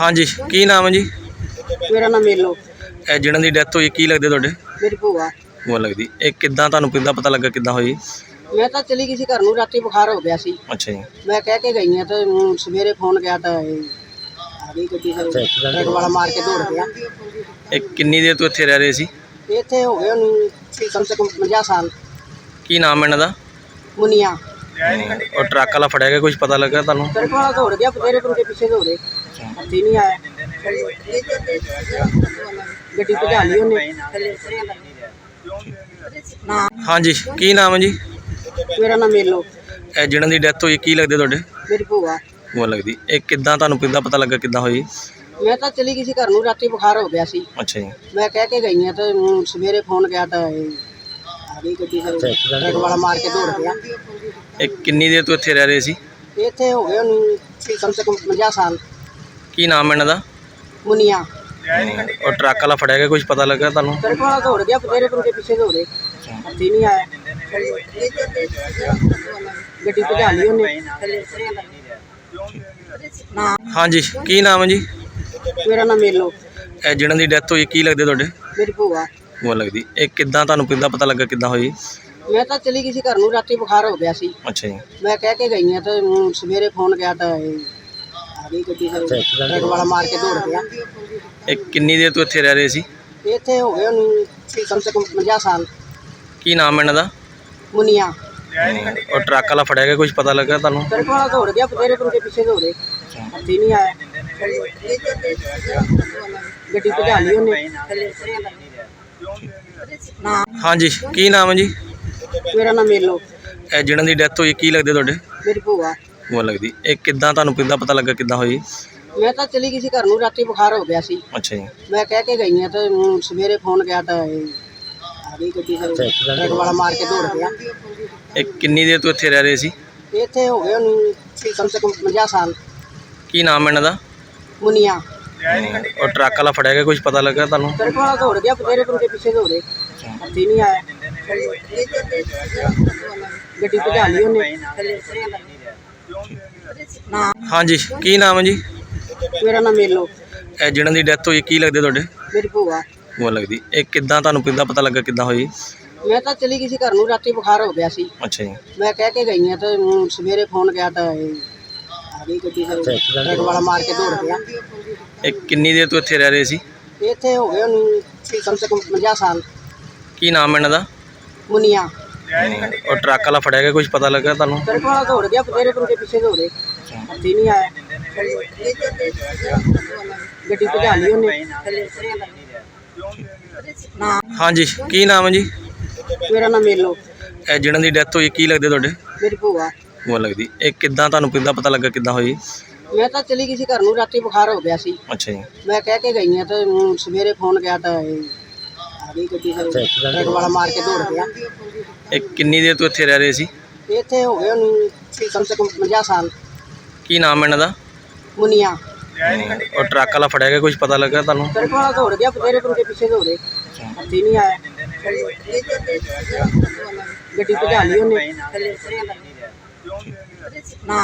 ਹਾਂਜੀ ਕੀ ਨਾਮ ਹੈ ਜੀ? ਮੇਰਾ ਨਾਮ ਮੇਲੋ। ਇਹ ਜਿਹਨਾਂ ਦੀ ਡੈਥ ਹੋਈ ਕੀ ਲੱਗਦੇ ਤੁਹਾਡੇ? ਮੇਰੀ ਭੂਆ। ਉਹ ਲੱਗਦੀ। ਇਹ ਕਿੱਦਾਂ ਤੁਹਾਨੂੰ ਕਿੱਦਾਂ ਪਤਾ ਲੱਗਾ ਕਿੱਦਾਂ ਹੋਈ? ਮੈਂ ਤਾਂ ਚਲੀ ਗਈ ਸੀ ਘਰ ਨੂੰ ਰਾਤੀ ਬੁਖਾਰ ਹੋ ਗਿਆ ਸੀ। ਅੱਛਾ ਜੀ। ਮੈਂ ਕਹਿ ਕੇ ਗਈ ਹਾਂ ਤੇ ਊਂ ਸਵੇਰੇ ਫੋਨ ਗਿਆ ਤਾਂ ਇਹ ਆ ਗਈ ਗੱਡੀ ਫਿਰ ਟਰੱਕ ਵਾਲਾ ਮਾਰ ਕੇ ਦੌੜ ਗਿਆ। ਇਹ ਕਿੰਨੀ ਦੇਰ ਤੋਂ ਇੱਥੇ ਰਹਿ ਰਹੇ ਸੀ? ਇੱਥੇ ਹੋ ਗਏ ਉਹਨੂੰ ਕਮ ਸੇ ਕਮ 50 ਸਾਲ। ਕੀ ਨਾਮ ਹੈ ਇਹਨਾਂ ਦਾ? ਮੁਨੀਆ। ਉਹ ਟਰੱਕ ਵਾਲਾ ਫੜਿਆ ਗਿਆ ਕੁਝ ਪਤਾ ਲੱਗਾ ਤੁਹਾਨੂੰ? ਟਰੱਕ ਵਾਲਾ ਦੌੜ ਗਿਆ ਬਤੇਰੇ ਬੰਦੇ ਪਿੱਛੇ ਦੌੜੇ ਹੱਥੀ ਨਹੀਂ ਆਇਆ। ਗੱਡੀ ਭਜਾ ਲਈ ਉਹਨੇ। ਨਾ। ਹਾਂਜੀ ਕੀ ਨਾਮ ਹੈ ਜੀ? ਮੇਰਾ ਨਾਮ ਮੇਲੋ। ਇਹ ਜਿਹਨਾਂ ਦੀ ਡੈਥ ਹੋਈ ਕੀ ਲੱਗਦੇ ਤੁਹਾਡੇ? ਮੇਰੀ ਭੂਆ। ਉਹ ਲੱਗਦੀ। ਇਹ ਕਿੱਦਾਂ ਤੁਹਾਨੂੰ ਕਿੱਦਾਂ ਪਤਾ ਲੱਗਾ ਕਿੱਦਾਂ ਹੋਈ? ਮੈਂ ਤਾਂ ਚਲੀ ਗਈ ਸੀ ਘਰ ਨੂੰ ਰਾਤੀ ਬੁਖਾਰ ਹੋ ਗਿਆ ਸੀ। ਅੱਛਾ ਜੀ। ਮੈਂ ਕਹਿ ਕੇ ਗਈ ਹਾਂ ਤੇ ਸਵੇਰੇ ਫੋਨ ਗਿਆ ਤਾਂ ਇਹ ਆ ਗਈ ਗੱਡੀ ਫਿਰ ਟਰੱਕ ਵਾਲਾ ਮਾਰ ਕੇ ਦੌੜ ਗਿਆ ਇਹ ਕਿੰਨੀ ਦੇਰ ਤੋਂ ਇੱਥੇ ਰਹਿ ਰਹੇ ਸੀ? ਇੱਥੇ ਹੋ ਗਏ ਉਹਨੂੰ ਕਮ ਸੇ ਕਮ 50 ਸਾਲ। ਕੀ ਨਾਮ ਹੈ ਇਹਨਾਂ ਦਾ? ਮੁਨੀਆ। ਉਹ ਟਰੱਕ ਵਾਲਾ ਫੜਿਆ ਗਿਆ ਕੁਝ ਪਤਾ ਲੱਗਾ ਤੁਹਾਨੂੰ? ਟਰੱਕ ਵਾਲਾ ਦੌੜ ਗਿਆ ਬਤੇਰੇ ਬੰਦੇ ਪਿੱਛੇ ਦੌੜੇ। ਹੱਥੀ ਨਹੀਂ ਆਇਆ। ਗੱਡੀ ਭਜਾ ਲਈ ਉਹਨੇ। ਹਾਂਜੀ ਕੀ ਨਾਮ ਹੈ ਜੀ? ਮੇਰਾ ਨਾਮ ਮੇਲੋ। ਇਹ ਜਿਹਨਾਂ ਦੀ ਡੈਥ ਹੋਈ ਕੀ ਲੱਗਦੇ ਤੁਹਾਡੇ? ਮੇਰੀ ਭੂਆ। ਉਹ ਲੱਗਦੀ। ਇਹ ਕਿੱਦਾਂ ਤੁਹਾਨੂੰ ਕਿੱਦਾਂ ਪਤਾ ਲੱਗਾ ਕਿੱਦਾਂ ਹੋਈ? ਮੈਂ ਤਾਂ ਚਲੀ ਗਈ ਸੀ ਘਰ ਨੂੰ ਰਾਤੀ ਬੁਖਾਰ ਹੋ ਗਿਆ ਸੀ। ਅੱਛਾ ਜੀ। ਮੈਂ ਕਹਿ ਕੇ ਗਈ ਹਾਂ ਤੇ ਊਂ ਸਵੇਰੇ ਫੋਨ ਗਿਆ ਤਾਂ ਇਹ ਆ ਗਈ ਗੱਡੀ ਫਿਰ ਟਰੱਕ ਵਾਲਾ ਮਾਰ ਕੇ ਦੌੜ ਗਿਆ। ਇਹ ਕਿੰਨੀ ਦੇਰ ਤੋਂ ਇੱਥੇ ਰਹਿ ਰਹੇ ਸੀ? ਇੱਥੇ ਹੋ ਗਏ ਉਹਨੂੰ ਕਮ ਸੇ ਕਮ 50 ਸਾਲ। ਕੀ ਨਾਮ ਹੈ ਇਹਨਾਂ ਦਾ? ਮੁਨੀਆ। ਉਹ ਟਰੱਕ ਵਾਲਾ ਫੜਿਆ ਗਿਆ ਕੁਝ ਪਤਾ ਲੱਗਾ ਤੁਹਾਨੂੰ? ਟਰੱਕ ਵਾਲਾ ਦੌੜ ਗਿਆ ਬਤੇਰੇ ਬੰਦੇ ਪਿੱਛੇ ਦੌੜੇ ਹੱਥੀ ਨਹੀਂ ਆਇਆ। ਗੱਡੀ ਭਜਾ ਲਈ ਉਹਨੇ। ਨਾ ਹਾਂਜੀ ਕੀ ਨਾਮ ਹੈ ਜੀ? ਮੇਰਾ ਨਾਮ ਮੇਲੋ। ਇਹ ਜਿਹਨਾਂ ਦੀ ਡੈਥ ਹੋਈ ਕੀ ਲੱਗਦੇ ਤੁਹਾਡੇ? ਮੇਰੀ ਭੂਆ। ਉਹ ਲੱਗਦੀ। ਇਹ ਕਿੱਦਾਂ ਤੁਹਾਨੂੰ ਕਿੱਦਾਂ ਪਤਾ ਲੱਗਾ ਕਿੱਦਾਂ ਹੋਈ? ਮੈਂ ਤਾਂ ਚਲੀ ਗਈ ਸੀ ਘਰ ਨੂੰ ਰਾਤੀ ਬੁਖਾਰ ਹੋ ਗਿਆ ਸੀ। ਅੱਛਾ ਜੀ। ਮੈਂ ਕਹਿ ਕੇ ਗਈ ਹਾਂ ਤੇ ਊਂ ਸਵੇਰੇ ਫੋਨ ਗਿਆ ਤਾਂ ਇਹ ਆ ਗਈ ਗੱਡੀ ਫਿਰ ਟਰੱਕ ਵਾਲਾ ਮਾਰ ਕੇ ਦੌੜ ਗਿਆ ਇਹ ਕਿੰਨੀ ਦੇਰ ਤੋਂ ਇੱਥੇ ਰਹਿ ਰਹੇ ਸੀ? ਇੱਥੇ ਹੋ ਗਏ ਉਹਨੂੰ ਕਮ ਸੇ ਕਮ 50 ਸਾਲ। ਕੀ ਨਾਮ ਹੈ ਇਹਨਾਂ ਦਾ? ਮੁਨੀਆ। ਉਹ ਟਰੱਕ ਵਾਲਾ ਫੜਿਆ ਗਿਆ ਕੁਝ ਪਤਾ ਲੱਗਾ ਤੁਹਾਨੂੰ? ਟਰੱਕ ਵਾਲਾ ਦੌੜ ਗਿਆ ਬਤੇਰੇ ਬੰਦੇ ਪਿੱਛੇ ਦੌੜੇ ਹੱਥੀ ਨਹੀਂ ਆਇਆ। ਗੱਡੀ ਭਜਾ ਲਈ ਉਹਨੇ। ਨਾ। ਹਾਂਜੀ ਕੀ ਨਾਮ ਹੈ ਜੀ? ਮੇਰਾ ਨਾਮ ਮੇਲੋ। ਇਹ ਜਿਹਨਾਂ ਦੀ ਡੈਥ ਹੋਈ ਕੀ ਲੱਗਦੇ ਤੁਹਾਡੇ? ਮੇਰੀ ਭੂਆ। ਉਹ ਲੱਗਦੀ। ਇਹ ਕਿੱਦਾਂ ਤੁਹਾਨੂੰ ਕਿੱਦਾਂ ਪਤਾ ਲੱਗਾ ਕਿੱਦਾਂ ਹੋਈ? ਮੈਂ ਤਾਂ ਚਲੀ ਗਈ ਸੀ ਘਰ ਨੂੰ ਰਾਤੀ ਬੁਖਾਰ ਹੋ ਗਿਆ ਸੀ। ਅੱਛਾ ਜੀ। ਮੈਂ ਕਹਿ ਕੇ ਗਈ ਹਾਂ ਤੇ ਸਵੇਰੇ ਫੋਨ ਗਿਆ ਤਾਂ ਆ ਗਈ ਗੱਡੀ ਵਾਲਾ ਮਾਰ ਕੇ ਦੌੜ ਗਿਆ। ਇਹ ਕਿੰਨੀ ਦੇਰ ਤੋਂ ਇੱਥੇ ਰਹਿ ਰਹੇ ਸੀ? ਇੱਥੇ ਹੋ ਗਏ ਉਹਨੂੰ ਕਮ ਸੇ ਕਮ 50 ਸਾਲ। ਕੀ ਨਾਮ ਹੈ ਇਹਨਾਂ ਦਾ? ਮੁਨੀਆ। ਉਹ ਟਰੱਕ ਵਾਲਾ ਫੜਿਆ ਗਿਆ ਕੁਝ ਪਤਾ ਲੱਗਾ ਤੁਹਾਨੂੰ? ਟਰੱਕ ਵਾਲਾ ਦੌੜ ਗਿਆ ਬਤੇਰੇ ਬੰਦੇ ਪਿੱਛੇ ਦੌੜੇ। ਹੱਥੀ ਨਹੀਂ ਆਇਆ। ਗੱਡੀ ਭਜਾ ਲਈ ਉਹਨੇ। ਹਾਂਜੀ ਕੀ ਨਾਮ ਹੈ ਜੀ? ਮੇਰਾ ਨਾਮ ਮੇਲੋ। ਇਹ ਜਿਹਨਾਂ ਦੀ ਡੈਥ ਹੋਈ ਕੀ ਲੱਗਦੇ ਤੁਹਾਡੇ? ਮੇਰੀ ਭੂਆ। ਉਹ ਲੱਗਦੀ। ਇਹ ਕਿੱਦਾਂ ਤੁਹਾਨੂੰ ਕਿੱਦਾਂ ਪਤਾ ਲੱਗਾ ਕਿੱਦਾਂ ਹੋਈ? ਮੈਂ ਤਾਂ ਚਲੀ ਗਈ ਸੀ ਘਰ ਨੂੰ ਰਾਤੀ ਬੁਖਾਰ ਹੋ ਗਿਆ ਸੀ। ਅੱਛਾ ਜੀ। ਮੈਂ ਕਹਿ ਕੇ ਗਈ ਹਾਂ ਤੇ ਸਵੇਰੇ ਫੋਨ ਗਿਆ ਤਾਂ ਇਹ ਆ ਗਈ ਗੱਡੀ ਫਿਰ ਟਰੱਕ ਵਾਲਾ ਮਾਰ ਕੇ ਦੌੜ ਗਿਆ। ਇਹ ਕਿੰਨੀ ਦੇਰ ਤੋਂ ਇੱਥੇ ਰਹਿ ਰਹੇ ਸੀ? ਇੱਥੇ ਹੋ ਗਏ ਉਹਨੂੰ ਕਮ ਸੇ ਕਮ 50 ਸਾਲ। ਕੀ ਨਾਮ ਹੈ ਇਹਨਾਂ ਦਾ? ਮੁਨੀਆ। ਉਹ ਟਰੱਕ ਵਾਲਾ ਫੜਿਆ ਗਿਆ ਕੁਝ ਪਤਾ ਲੱਗਾ ਤੁਹਾਨੂੰ? ਟਰੱਕ ਵਾਲਾ ਦੌੜ ਗਿਆ ਬਤੇਰੇ ਬੰਦੇ ਪਿੱਛੇ ਦੌੜੇ। ਹੱਥੀ ਨਹੀਂ ਆਇਆ। ਗੱਡੀ ਭਜਾ ਲਈ ਉਹਨੇ। ਨਾ।